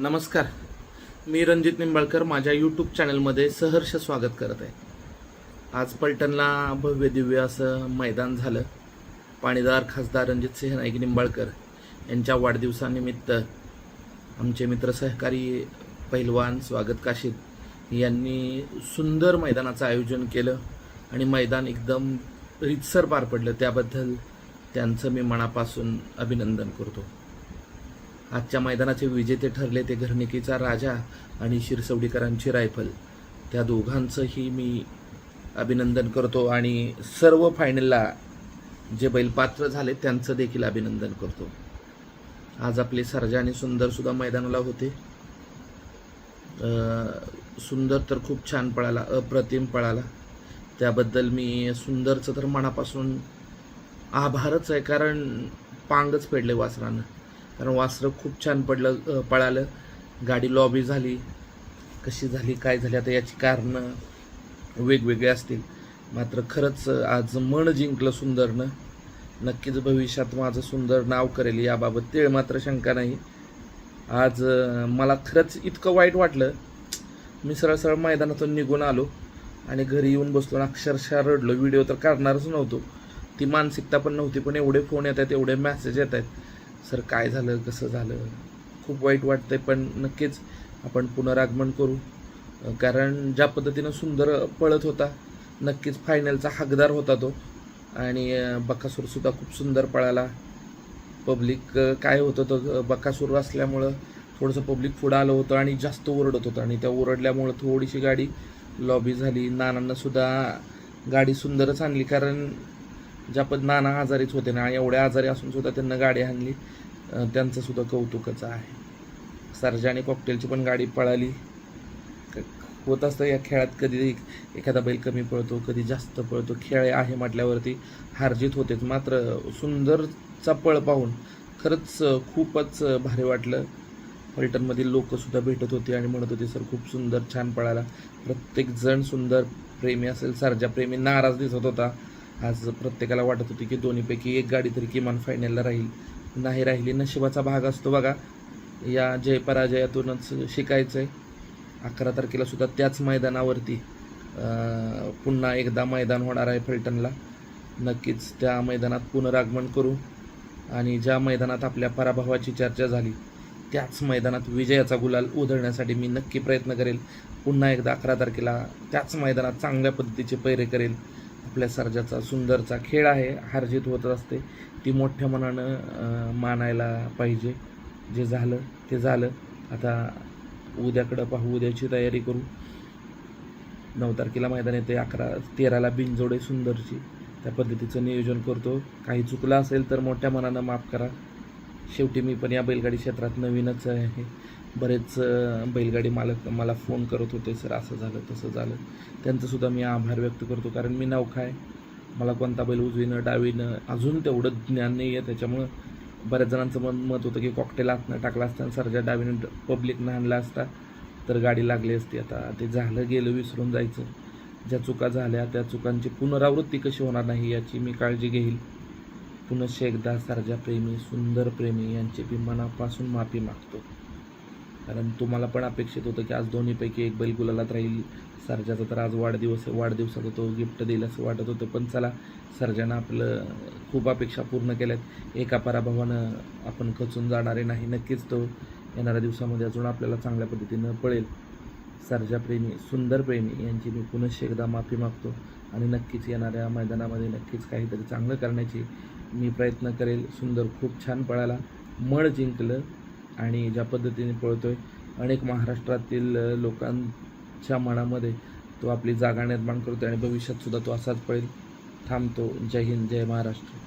नमस्कार. मी रणजित निंबाळकर माझ्या यूट्यूब चॅनलमध्ये सहर्ष स्वागत करत आहे. आज पलटणला भव्य दिव्य असं मैदान झालं. पाणीदार खासदार रणजित सिंह नाईक निंबाळकर यांच्या वाढदिवसानिमित्त आमचे मित्र सहकारी पैलवान स्वागत काशीद यांनी सुंदर मैदानाचं आयोजन केलं आणि मैदान एकदम रितसर पार पडलं. त्याबद्दल त्यांचं मी मनापासून अभिनंदन करतो. आजच्या मैदानाचे विजेते ठरले ते घरणिकीचा राजा आणि शिरसवडीकरांची रायफल. त्या दोघांचंही मी अभिनंदन करतो आणि सर्व फायनलला जे बैल पात्र झाले त्यांचं देखील अभिनंदन करतो. आज आपले सरजा आणि सुंदरसुद्धा मैदानाला होते. सुंदर तर खूप छान पळाला अप्रतिम पळाला. त्याबद्दल मी सुंदरचं तर मनापासून आभारच आहे कारण पांगच फेडले वासरानं. कारण वासरं खूप छान पडलं पळालं. गाडी लॉबी झाली. कशी झाली काय झाली आता याची कारणं वेगवेगळी असतील. मात्र खरंच आज मन जिंकलं सुंदरनं. नक्कीच भविष्यात माझं सुंदर नाव करेल याबाबत ते मात्र शंका नाही. आज मला खरंच इतकं वाईट वाटलं. मी सरळ सरळ मैदानातून निघून आलो आणि घरी येऊन बसलो आणि अक्षरशः रडलो. व्हिडिओ तर काढणारच नव्हतो. ती मानसिकता पण नव्हती पण एवढे फोन येत आहेत एवढे मॅसेज येत आहेत. सर काय झालं कसं झालं? खूप वाईट वाटतं आहे पण नक्कीच आपण पुनरागमन करू. कारण ज्या पद्धतीनं सुंदर पळत होता नक्कीच फायनलचा हकदार होता तो. आणि बकासूरसुद्धा खूप सुंदर पळाला. पब्लिक काय होतं तर बकासूर असल्यामुळं थोडंसं पब्लिक पुढं आलं होतं आणि जास्त ओरडत होतं. आणि त्या ओरडल्यामुळं थोडीशी गाडी लॉबी झाली. नानांनासुद्धा गाडी सुंदरच आणली. कारण ज्या पद नाना आजारीच होते ना एवढ्या आजारी असून सुद्धा त्यांना गाडी आणली. त्यांचं सुद्धा कौतुकच आहे. सरजाने आणि कॉकटेलची पण गाडी पळाली. होत असतं या खेळात कधी एखादा बैल कमी पळतो कधी जास्त पळतो. खेळ आहे म्हटल्यावरती हारजीत होतेच. मात्र सुंदरचा पळ पाहून खरंच खूपच भारी वाटलं. फलटणमधील लोकसुद्धा भेटत होते आणि म्हणत होते सर खूप सुंदर छान पळाला. प्रत्येक जण सुंदर प्रेमी असेल. सरजा प्रेमी नाराज दिसत होता. आज प्रत्येकाला वाटत होती की दोन्हीपैकी एक गाडी तरी किमान फायनलला राहील. नाही राहिली नशिबाचा भाग असतो बघा. या जय पराजयातूनच शिकायचं आहे अकरा तारखेला सुद्धा त्याच मैदानावरती पुन्हा एकदा मैदान होणार आहे फलटणला. नक्कीच त्या मैदानात पुनरागमन करू. आणि ज्या मैदानात आपल्या पराभवाची चर्चा झाली त्याच मैदानात विजयाचा गुलाल उधळण्यासाठी मी नक्की प्रयत्न करेल. पुन्हा एकदा अकरा तारखेला त्याच मैदानात चांगल्या पद्धतीचे पैरे करेल. आपल्या सर्जाचा सुंदरचा खेळ आहे हारजीत होत असते. ती मोठ्या मनानं मानायला पाहिजे. जे झालं ते झालं. आता उद्याकडं पाहू उद्याची तयारी करू. नऊ तारखेला मैदान येते अकरा तेराला बिनजोडे सुंदरची. त्या पद्धतीचं नियोजन करतो. काही चुकलं असेल तर मोठ्या मनानं माफ करा. शेवटी मी पण या बैलगाडी क्षेत्रात नवीनच आहे. बरेच बैलगाडी मालक मला फोन करत होते सर असं झालं तसं झालं. त्यांचंसुद्धा मी आभार व्यक्त करतो कारण मी नवखा आहे मला कोणता बैल उजवीनं डावीनं अजून तेवढं ज्ञान नाही आहे. त्याच्यामुळं बऱ्याच जणांचं मन मत होतं की कॉकटेल आतनं टाकला असता सरच्या डावीनं पब्लिकनं आणला असता तर गाडी लागली असती. आता ते झालं गेलं विसरून जायचं. ज्या चुका झाल्या त्या चुकांची पुनरावृत्ती कशी होणार नाही याची मी काळजी घेईल. पुनश्च एकदा सर्जा प्रेमी सुंदर प्रेमी यांची मी मनापासून माफी मागतो. कारण तुम्हाला पण अपेक्षित होतं की आज दोन्हीपैकी एक बैल गुलालात राहील. सर्जाचा तर आज वाढदिवस वाढदिवसाचा तो गिफ्ट देईल असं वाटत होतं. पण चला सर्जानं आपलं खूप अपेक्षा पूर्ण केल्यात. एका पराभवानं आपण खचून जाणारे नाही. नक्कीच तो येणाऱ्या दिवसामध्ये अजून आपल्याला चांगल्या पद्धतीनं पळेल. सर्जाप्रेमी प्रेमी सुंदर प्रेमी यांची मी पुनश्च एकदा माफी मागतो. आणि नक्कीच येणाऱ्या मैदानामध्ये नक्कीच काहीतरी चांगलं करण्याची मी प्रयत्न करेल सुंदर खूप छान पळाला मळ जिंकलं आणि ज्या पद्धतीने पळतो आहे अनेक महाराष्ट्रातील लोकांच्या मनामध्ये तो आपली जागा निर्माण करतो आणि भविष्यातसुद्धा तो असाच पळेल. थांबतो. जय हिंद जय महाराष्ट्र.